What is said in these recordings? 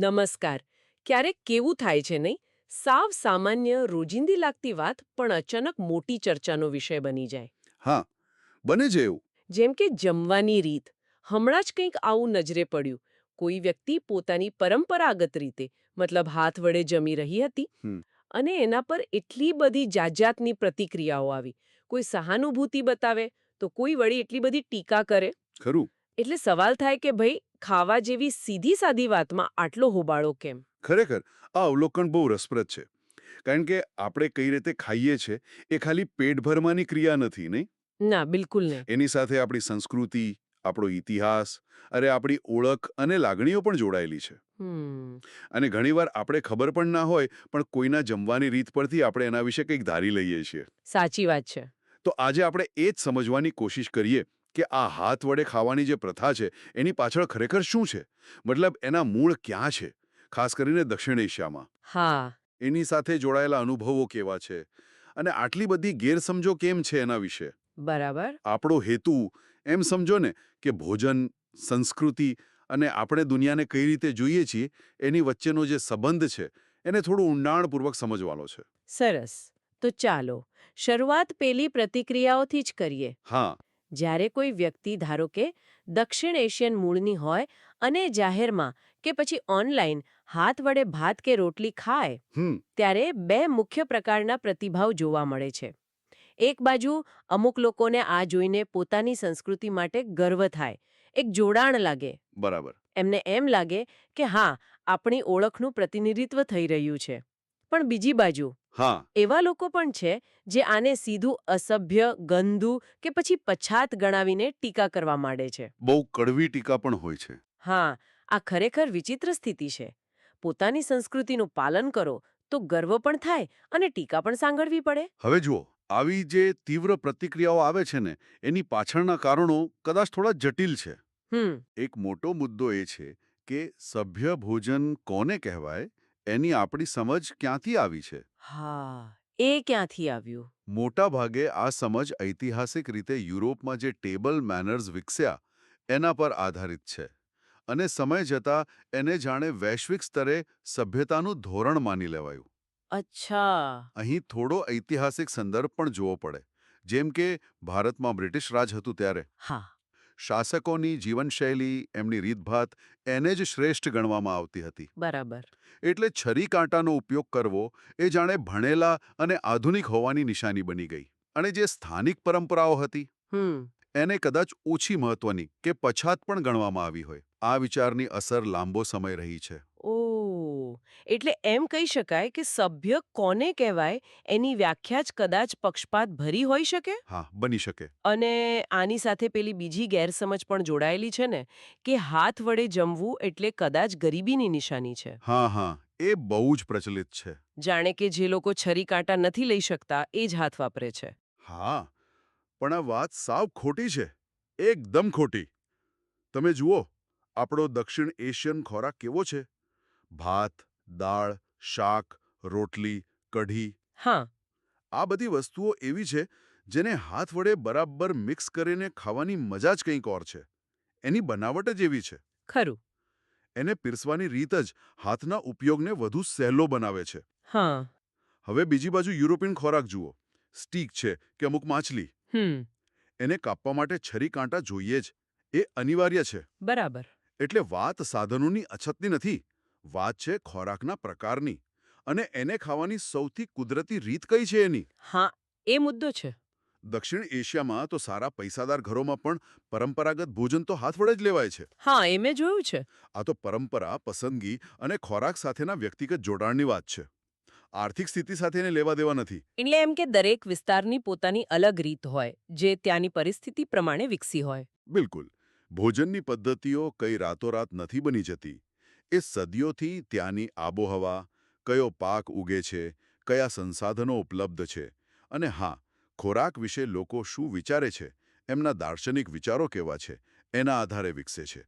નમસ્કાર. ક્યારેક કેવું થાય છે નહીં? સાવ સામાન્ય રોજિંદી લાગતી વાત પણ અચાનક મોટી ચર્ચાનો વિષય બની જાય. હા બને છે એવું. જેમ કે જમવાની રીત. હમણાં જ કંઈક આવું નજરે પડ્યું. કોઈ વ્યક્તિ પોતાની પરંપરાગત રીતે મતલબ હાથ વડે જમી રહી હતી અને એના પર એટલી બધી જાતજાતની પ્રતિક્રિયાઓ આવી. કોઈ સહાનુભૂતિ બતાવે તો કોઈ વળી એટલી બધી ટીકા કરે. ખરું. એટલે સવાલ થાય કે ભાઈ ખાવા જેવી સીધી સાદી વાતમાં આટલો હોબાળો કેમ? ખરેખર આ અવલોકન બહુ રસપ્રદ છે. કારણ કે આપણે કઈ રીતે ખાઈએ છે એ ખાલી પેટ ભરવાની ક્રિયા નથી નહીં? ના બિલકુલ નહીં. એની સાથે આપણી સંસ્કૃતિ આપણો ઇતિહાસ અરે આપણી ઓળખ અને લાગણીઓ પણ જોડાયેલી છે. અને ઘણીવાર આપણે ખબર પણ ના હોય પણ કોઈના જમવાની રીત પરથી આપણે એના વિશે કંઈક ધારી લઈએ છીએ. સાચી વાત છે. તો આજે આપણે એ જ સમજવાની કોશિશ કરીએ કે આ હાથ વડે ખાવાની જે પ્રથા છે એની પાછળ ખરેખર શું છે? મતલબ એના મૂળ ક્યાં છે? ખાસ કરીને દક્ષિણ એશિયામાં. હા. એની સાથે જોડાયેલા અનુભવો કેવા છે? અને આટલી બધી ગેરસમજો કેમ છે એના વિશે? બરાબર. આપણો હેતુ એમ સમજો ને કે ભોજન સંસ્કૃતિ અને આપણે દુનિયાને કઈ રીતે જોઈએ છીએ એની વચ્ચેનો જે સંબંધ છે એને થોડું ઊંડાણપૂર્વક સમજવાનો છે. સરસ. તો ચાલો શરૂઆત પેલી પ્રતિક્રિયાઓથી જ કરીએ. હા. જ્યારે કોઈ વ્યક્તિ ધારો કે દક્ષિણ એશિયન મૂળની હોય અને જાહેરમાં કે પછી ઓનલાઈન હાથ વડે ભાત કે રોટલી ખાય ત્યારે બે મુખ્ય પ્રકારના પ્રતિભાવ જોવા મળે છે. એક બાજુ અમુક લોકોને આ જોઈને પોતાની સંસ્કૃતિ માટે ગર્વ થાય એક જોડાણ લાગે. બરાબર. એમને એમ લાગે કે હા આપણી ઓળખનું પ્રતિનિધિત્વ થઈ રહ્યું છે. પણ બીજી બાજુ. હા. એવા લોકો પણ છે જે આને સીધું અસભ્ય ગંદુ કે પછી પછાત ગણાવીને ટીકા કરવા માંડે છે. બહુ કડવી ટીકા પણ હોય છે. હા આ ખરેખર વિચિત્ર સ્થિતિ છે. પોતાની સંસ્કૃતિનું પાલન કરો તો ગર્વ પણ થાય અને ટીકા પણ સાંગળવી પડે. હવે જુઓ આવી જે તીવ્ર પ્રતિક્રિયાઓ આવે છે ને એની પાછળના કારણો કદાચ થોડા જટિલ છે. હમ. એક મોટો મુદ્દો એ છે કે સભ્ય ભોજન કોને કહેવાય? એની આપણી સમજ ક્યાંથી આવી છે? હા એ ક્યાંથી આવ્યું? મોટા ભાગે આ સમજ ઐતિહાસિક રીતે યુરોપમાં જે ટેબલ મેનર્સ વિકસ્યા એના પર આધારિત છે અને સમય જતાં એને જાણે વૈશ્વિક સ્તરે સભ્યતાનું ધોરણ માની લેવાયું. અચ્છા. અહીં થોડો ઐતિહાસિક સંદર્ભ પણ જોવો પડે જેમ કે ભારતમાં બ્રિટિશ રાજ હતું ત્યારે. હા. શાસકોની જીવનશૈલી એમની રીતભાત એને જ શ્રેષ્ઠ ગણવામાં આવતી હતી. બરાબર. એટલે છરી કાંટાનો ઉપયોગ કરવો એ જાણે ભણેલા અને આધુનિક હોવાની નિશાની બની ગઈ. અને જે સ્થાનિક પરંપરાઓ હતી એને કદાચ ઓછી મહત્વની કે પછાત પણ ગણવામાં આવી હોય. આ વિચારની અસર લાંબો સમય રહી છે. ઓ એટલે એમ કહી શકાય કે સભ્ય કોને કહેવાય એની વ્યાખ્યા જ કદાચ પક્ષપાત ભરી હોઈ શકે? હા બની શકે. અને આની સાથે પેલી બીજી ગેરસમજ પણ જોડાયેલી છે ને કે હાથ વડે જમવું એટલે કદાચ ગરીબીની નિશાની છે. હા હા એ બહુ જ પ્રચલિત છે. જાણે કે જે લોકો છરી કાંટા નથી લઈ શકતા એ જ હાથ વાપરે છે. હા પણ આ વાત સાવ ખોટી છે. એકદમ ખોટી. તમે જુઓ આપણો દક્ષિણ એશિયન ખોરાક કેવો છે? ભાત દાળ શાક રોટલી કઢી. હા. આ બધી વસ્તુઓ એવી છે જેને હાથ વડે બરાબર મિક્સ કરીને ખાવાની મજા જ કંઈક ઓર છે. એની બનાવટ જ એવી છે. ખરું. એને પીરસવાની રીત જ હાથના ઉપયોગને વધુ સહેલો બનાવે છે. હા. હવે બીજી બાજુ યુરોપિયન ખોરાક જુઓ. સ્ટીક છે કે અમુક માછલી. હમ. એને કાપવા માટે છરી કાંટા જોઈએ જ. એ અનિવાર્ય છે. બરાબર. એટલે વાત સાધનોની અછતની નથી. વાત છે ખોરાકના પ્રકારની અને એને ખાવાની સૌથી કુદરતી રીત કઈ છે એની? હા એ મુદ્દો છે. દક્ષિણ એશિયામાં તો સારા પૈસાદાર ઘરોમાં પણ પરંપરાગત ભોજન તો હાથ વડે જ લેવાય છે. હા એ મેં જોયું છે. આ તો પરંપરા પસંદગી અને ખોરાક સાથેના વ્યક્તિગત જોડાણની વાત છે. આર્થિક સ્થિતિ સાથે એને લેવા દેવા નથી. એટલે એમ કે દરેક વિસ્તારની પોતાની અલગ રીત હોય જે ત્યાંની પરિસ્થિતિ પ્રમાણે વિકસી હોય. બિલકુલ. ભોજનની પદ્ધતિઓ કઈ રાતોરાત નથી બની જતી. એ સદીઓથી ત્યાંની આબોહવા કયો પાક ઉગે છે કયા સંસાધનો ઉપલબ્ધ છે અને હા ખોરાક વિશે લોકો શું વિચારે છે એમના દાર્શનિક વિચારો કેવા છે એના આધારે વિકસે છે.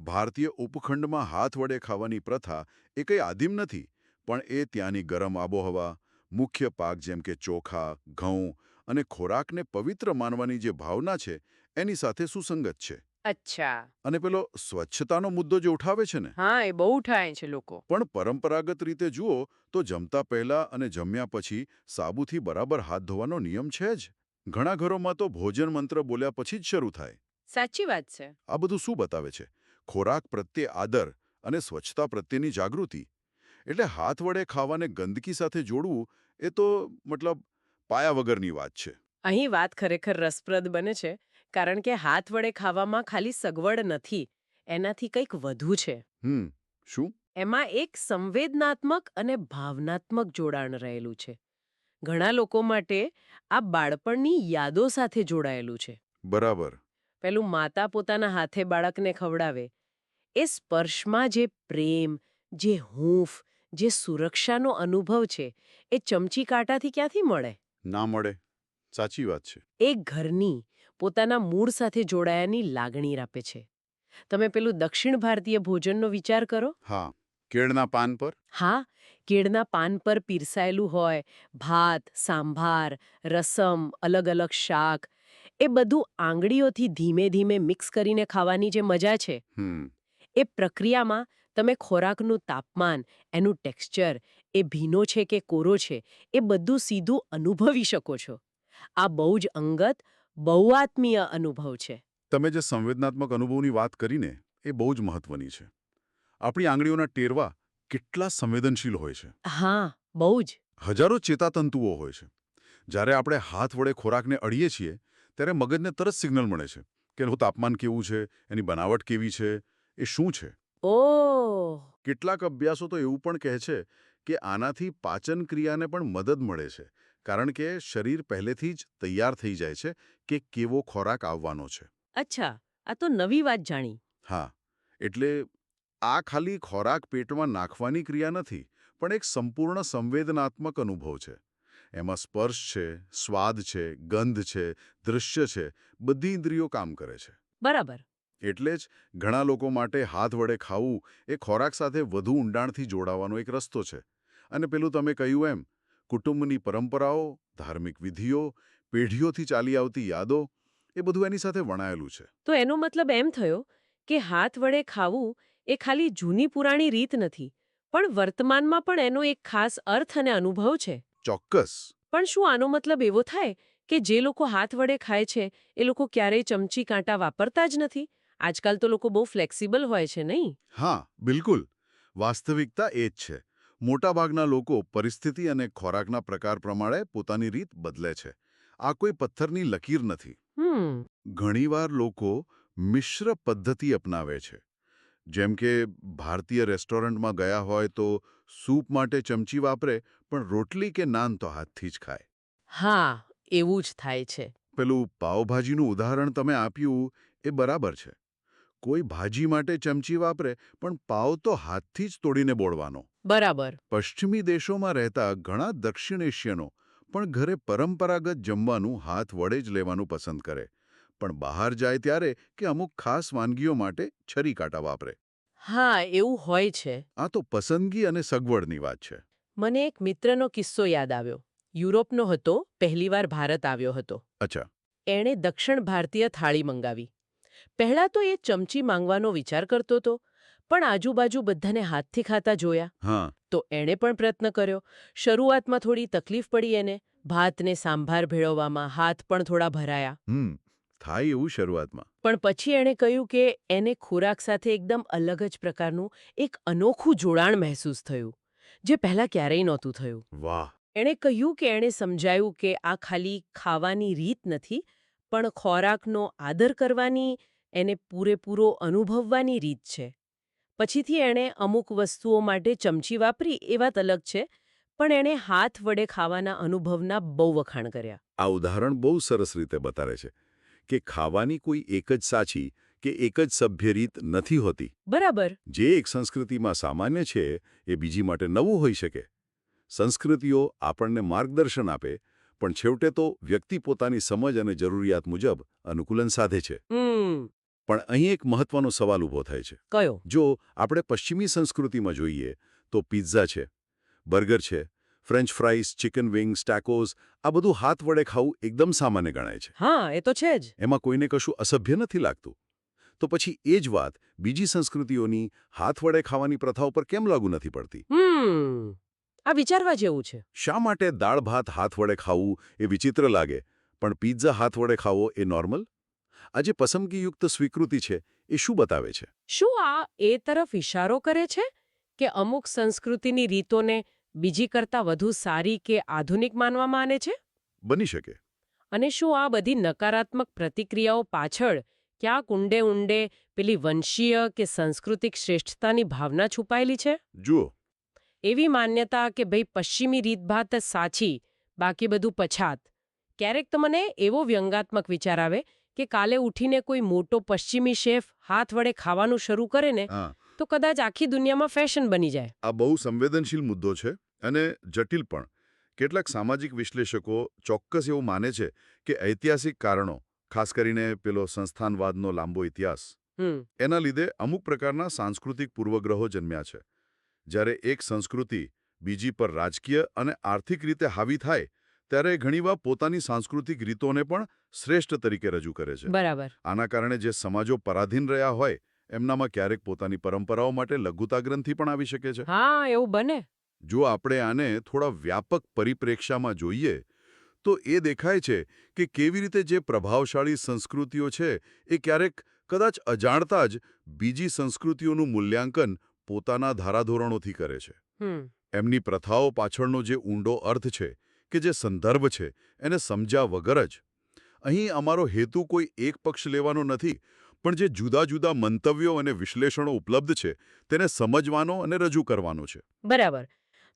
ભારતીય ઉપખંડમાં હાથ વડે ખાવાની પ્રથા એ કંઈ આદિમ નથી પણ એ ત્યાંની ગરમ આબોહવા મુખ્ય પાક જેમ કે ચોખા ઘઉં અને ખોરાકને પવિત્ર માનવાની જે ભાવના છે એની સાથે સુસંગત છે. અચ્છા. અને પેલો સ્વચ્છતાનો મુદ્દો જે ઉઠાવે છે ને હા એ બહુ ઉઠાય છે લોકો. પણ પરંપરાગત રીતે જુઓ તો જમતા પહેલા અને જમ્યા પછી સાબુથી બરાબર હાથ ધોવાનો નિયમ છે જ. ઘણા ઘરોમાં તો ભોજન મંત્ર બોલ્યા પછી જ શરૂ થાય. સાચી વાત છે. આ બધું શું બતાવે છે? ખોરાક પ્રત્યે આદર અને સ્વચ્છતા પ્રત્યેની જાગૃતિ. એટલે હાથ વડે ખાવાને ગંદકી સાથે જોડવું એ તો મતલબ પાયા વગરની વાત છે. અહીં વાત ખરેખર રસપ્રદ બને છે. કારણ કે હાથ વડે ખાવામાં ખાલી સગવડ નથી એનાથી કંઈક વધુ છે. હમ શું? એમાં એક સંવેદનાત્મક અને ભાવનાત્મક જોડાણ રહેલું છે. ઘણા લોકો માટે આ બાળપણની યાદો સાથે જોડાયેલું છે. બરાબર. પેલું માતા પોતાના હાથે બાળકને ખવડાવે. એ સ્પર્શમાં જે પ્રેમ જે હૂંફ જે સુરક્ષાનો અનુભવ છે એ ચમચી કાંટાથી ક્યાંથી મળે? ના મળે. સાચી વાત છે. એ ઘરની પોતાના મૂળ સાથે જોડાયાની લાગણી આપે છે. તમે પેલું દક્ષિણ ભારતીય ભોજનનો વિચાર કરો. હા કેળના પાન પર? હા કેળના પાન પર પીરસાયેલું હોય ભાત સાંભાર રસમ અલગ અલગ શાક એ બધું આંગળીઓથી ધીમે ધીમે મિક્સ કરીને ખાવાની જે મજા છે. એ પ્રક્રિયામાં તમે ખોરાકનું તાપમાન એનું ટેક્સચર એ ભીનો છે કે કોરો છે એ બધું સીધું અનુભવી શકો છો. આ બહુ જ અંગત બહુ આત્મીય અનુભવ છે. તમે જે સંવેદનાત્મક અનુભવની વાત કરીને એ બહુ જ મહત્વની છે. આપણી આંગળીઓના ટેરવા કેટલા સંવેદનશીલ હોય છે. હા બહુ જ. હજારો ચેતાતંતુઓ હોય છે. જ્યારે આપણે હાથ વડે ખોરાકને અડીએ છીએ ત્યારે મગજને તરત સિગ્નલ મળે છે કે એનું તાપમાન કેવું છે એની બનાવટ કેવી છે એ શું છે. ઓહ! કેટલાક અભ્યાસો તો એવું પણ કહે છે કે આનાથી પાચન ક્રિયાને પણ મદદ મળે છે. કારણ કે શરીર પહેલેથી જ તૈયાર થઈ જાય છે કે કેવો ખોરાક આવવાનો છે. અચ્છા આ તો નવી વાત જાણી. હા એટલે આ ખાલી ખોરાક પેટમાં નાખવાની ક્રિયા નથી પણ એક સંપૂર્ણ સંવેદનાત્મક અનુભવ છે. એમાં સ્પર્શ છે સ્વાદ છે ગંધ છે દૃશ્ય છે બધી ઇન્દ્રિયો કામ કરે છે. બરાબર. એટલે જ ઘણા લોકો માટે હાથ વડે ખાવું એ ખોરાક સાથે વધુ ઊંડાણથી જોડાવાનો એક રસ્તો છે. અને પેલું તમે કહ્યું એમ કુટુંબની પરંપરાઓ ધાર્મિક વિધિઓ પેઢીઓથી ચાલી આવતી યાદો એ બધું એની સાથે વણાયેલું છે. તો એનો મતલબ એમ થયો કે હાથ વડે ખાવું એ ખાલી જૂની પુરાણી રીત નથી પણ વર્તમાનમાં પણ એનો એક ખાસ અર્થ અને અનુભવ છે. ચોક્કસ. પણ શું આનો મતલબ એવો થાય કે જે લોકો હાથ વડે ખાય છે એ લોકો ક્યારેય ચમચી કાંટા વાપરતા જ નથી? આજકાલ તો લોકો બહુ ફ્લેક્સિબલ હોય છે નહીં? હા બિલકુલ. વાસ્તવિકતા એ જ છે. મોટાભાગના લોકો પરિસ્થિતિ અને ખોરાકના પ્રકાર પ્રમાણે પોતાની રીત બદલે છે. આ કોઈ પથ્થરની લકીર નથી. ઘણીવાર લોકો મિશ્ર પદ્ધતિ અપનાવે છે. જેમ કે ભારતીય રેસ્ટોરન્ટમાં ગયા હોય તો સૂપ માટે ચમચી વાપરે પણ રોટલી કે નાન તો હાથથી જ ખાય. હા એવું જ થાય છે. પેલું પાવભાજીનું ઉદાહરણ તમે આપ્યું એ બરાબર છે. કોઈ ભાજી માટે ચમચી વાપરે પણ પાવ તો હાથથી જ તોડીને બોળવાનો. બરાબર. પશ્ચિમી દેશોમાં રહેતા ઘણા દક્ષિણ એશિયનો પણ ઘરે પરંપરાગત જમવાનું હાથ વડે જ લેવાનું પસંદ કરે. પણ બહાર જાય ત્યારે કે અમુક ખાસ વાનગીઓ માટે છરી કાંટા વાપરે. હા એવું હોય છે. આ તો પસંદગી અને સગવડની વાત છે. મને એક મિત્રનો કિસ્સો યાદ આવ્યો. યુરોપનો હતો પહેલીવાર ભારત આવ્યો હતો. અચ્છા. એણે દક્ષિણ ભારતીય થાળી મંગાવી. પહેલા તો એ ચમચી માંગવાનો વિચાર કરતો હતો પણ આજુબાજુ બધાને હાથથી ખાતા જોયા. હા. તો એણે પણ પ્રયત્ન કર્યો. શરૂઆતમાં થોડી તકલીફ પડી એને. ભાતને સાંભાર ભેળવવામાં હાથ પણ થોડા ભરાયા. થાય એવું શરૂઆતમાં. પણ પછી એણે કહ્યું કે એને ખોરાક સાથે એકદમ અલગ જ પ્રકારનું એક અનોખું જોડાણ મહેસૂસ થયું જે પહેલાં ક્યારેય નહોતું થયું. વાહ. એણે કહ્યું કે એણે સમજાયું કે આ ખાલી ખાવાની રીત નથી પણ ખોરાકનો આદર કરવાની એને પૂરેપૂરો અનુભવવાની રીત છે. પછીથી એણે અમુક વસ્તુઓ માટે ચમચી વાપરી એ વાત અલગ છે પણ એણે હાથ વડે ખાવાના અનુભવના બહુ વખાણ કર્યા. આ ઉદાહરણ બહુ સરસ રીતે બતાવે છે કે ખાવાની કોઈ એક જ સાચી કે એક જ સભ્ય રીત નથી હોતી. બરાબર. જે એક સંસ્કૃતિમાં સામાન્ય છે એ બીજી માટે નવું હોઈ શકે. સંસ્કૃતિઓ આપણને માર્ગદર્શન આપે પણ છેવટે તો વ્યક્તિ પોતાની સમજ અને જરૂરિયાત મુજબ અનુકૂલન સાધે છે. પણ અહીં એક મહત્વનો સવાલ ઊભો થાય છે. કયો? જો આપણે પશ્ચિમી સંસ્કૃતિમાં જોઈએ તો પિઝા છે બર્ગર છે French fries chicken wings tacos આ બધું હાથ વડે ખાવું એકદમ સામાન્ય ગણાય છે. હા એ તો છે જ. એમાં કોઈને કશું અસભ્ય નથી લાગતું. તો પછી એ જ વાત બીજી સંસ્કૃતિઓની હાથ વડે ખાવાની પ્રથાઓ પર કેમ લાગુ નથી પડતી? આ વિચારવા જેવું છે. શા માટે દાળ ભાત હાથ વડે ખાવું એ વિચિત્ર લાગે પણ પિઝા હાથ વડે ખાવો એ નોર્મલ? આ જે પસંદગીયુક્ત સ્વીકૃતિ છે એ શું બતાવે છે? શું આ એ તરફ ઇશારો કરે છે કે અમુક સંસ્કૃતિની રીતોને બીજી કરતાં વધુ સારી કે આધુનિક માનવામાં આવે છે? બની શકે. અને શું આ બધી નકારાત્મક પ્રતિક્રિયાઓ પાછળ ક્યાંક ઊંડે ઊંડે પેલી વંશીય કે સાંસ્કૃતિક શ્રેષ્ઠતાની ભાવના છુપાયેલી છે? જુઓ. એવી માન્યતા કે ભાઈ પશ્ચિમી રીતભાત સાચી બાકી બધું પછાત. ક્યારેક તો મને એવો વ્યંગાત્મક વિચાર આવે કે કાલે ઉઠીને કોઈ મોટો પશ્ચિમી શેફ હાથ વડે ખાવાનું શરૂ કરે ને તો કદાચ આખી દુનિયામાં ફેશન બની જાય. આ બહુ સંવેદનશીલ મુદ્દો છે અને જટિલ પણ. કેટલાક સામાજિક વિશ્લેષકો ચોક્કસ એવું માને છે કે ઐતિહાસિક કારણો ખાસ કરીને પેલો સંસ્થાનવાદનો લાંબો ઇતિહાસ એના લીધે અમુક પ્રકારના સાંસ્કૃતિક પૂર્વગ્રહો જન્મ્યા છે. જ્યારે એક સંસ્કૃતિ બીજી પર રાજકીય અને આર્થિક રીતે હાવી થાય ત્યારે ઘણીવાર પોતાની સાંસ્કૃતિક રીતોને પણ શ્રેષ્ઠ તરીકે રજૂ કરે છે. બરાબર. આના કારણે જે સમાજો પરાધીન રહ્યા હોય એમનામાં ક્યારેક પોતાની પરંપરાઓ માટે લઘુતા ગ્રંથિ પણ આવી શકે છે. હા એવું બને. જો આપણે આને થોડા વ્યાપક પરિપ્રેક્ષામાં જોઈએ તો એ દેખાય છે કે કેવી રીતે જે પ્રભાવશાળી સંસ્કૃતિઓ છે એ ક્યારેક કદાચ અજાણતા જ બીજી સંસ્કૃતિઓનું મૂલ્યાંકન પોતાના ધારાધોરણોથી કરે છે. એમની પ્રથાઓ પાછળનો જે ઊંડો અર્થ છે કે જે સંદર્ભ છે એને સમજ્યા વગર જ અહીં અમારો હેતુ કોઈ એક પક્ષ લેવાનો નથી પણ જે જુદા જુદા મંતવ્યો અને વિશ્લેષણો ઉપલબ્ધ છે તેને સમજવાનો અને રજૂ કરવાનો છે. બરાબર.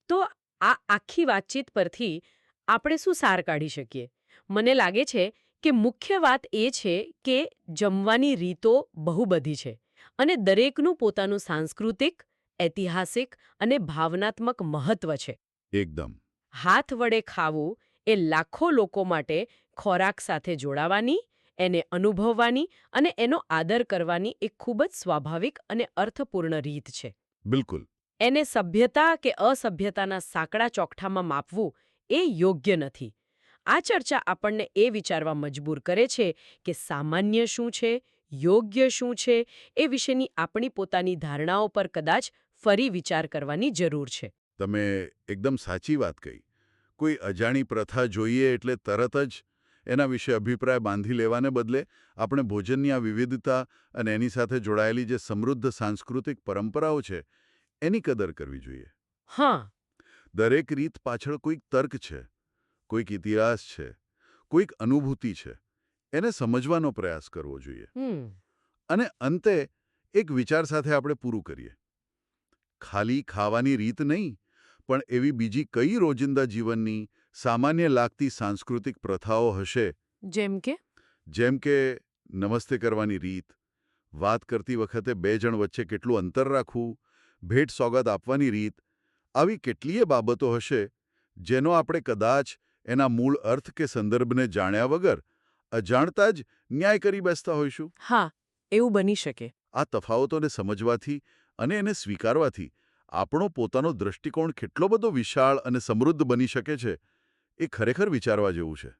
તો આ આખી વાતચીત પરથી આપણે શું સાર કાઢી શકીએ? મને લાગે છે કે મુખ્ય વાત એ છે કે જમવાની રીતો બહુ બધી છે અને દરેકનું પોતાનું સાંસ્કૃતિક ઐતિહાસિક અને ભાવનાત્મક મહત્વ છે. એકદમ. હાથ વડે ખાવું એ લાખો લોકો માટે ખોરાક સાથે જોડાવાની એને અનુભવવાની અને એનો આદર કરવાની એક ખૂબ જ સ્વાભાવિક અને અર્થપૂર્ણ રીત છે. બિલકુલ. એને સભ્યતા કે અસભ્યતાના સાંકડા ચોકઠામાં માપવું એ યોગ્ય નથી. આ ચર્ચા આપણને એ વિચારવા મજબૂર કરે છે કે સામાન્ય શું છે યોગ્ય શું છે એ વિશેની આપણી પોતાની ધારણાઓ પર કદાચ ફરી વિચાર કરવાની જરૂર છે. તમે એકદમ સાચી વાત કહી. કોઈ અજાણી પ્રથા જોઈએ એટલે તરત જ એના વિશે અભિપ્રાય બાંધી લેવાને બદલે આપણે ભોજનની આ વિવિધતા અને એની સાથે જોડાયેલી જે સમૃદ્ધ સાંસ્કૃતિક પરંપરાઓ છે એની કદર કરવી જોઈએ. હા. દરેક રીત પાછળ કોઈક તર્ક છે કોઈક ઇતિહાસ છે કોઈક અનુભૂતિ છે એને સમજવાનો પ્રયાસ કરવો જોઈએ. અને અંતે એક વિચાર સાથે આપણે પૂરું કરીએ. ખાલી ખાવાની રીત નહીં પણ એવી બીજી કઈ રોજિંદા જીવનની સામાન્ય લાગતી સાંસ્કૃતિક પ્રથાઓ હશે? જેમ કે? જેમ કે નમસ્તે કરવાની રીત વાત કરતી વખતે બે જણ વચ્ચે કેટલું અંતર રાખવું ભેટ સોગાદ આપવાની રીત આવી કેટલીય બાબતો હશે જેનો આપણે કદાચ એના મૂળ અર્થ કે સંદર્ભને જાણ્યા વગર અજાણતા જ ન્યાય કરી બેસતા હોઈશું? હા એવું બની શકે. આ તફાવતોને સમજવાથી અને એને સ્વીકારવાથી આપણો પોતાનો દૃષ્ટિકોણ કેટલો બધો વિશાળ અને સમૃદ્ધ બની શકે છે, એ ખરેખર વિચારવા જેવું છે.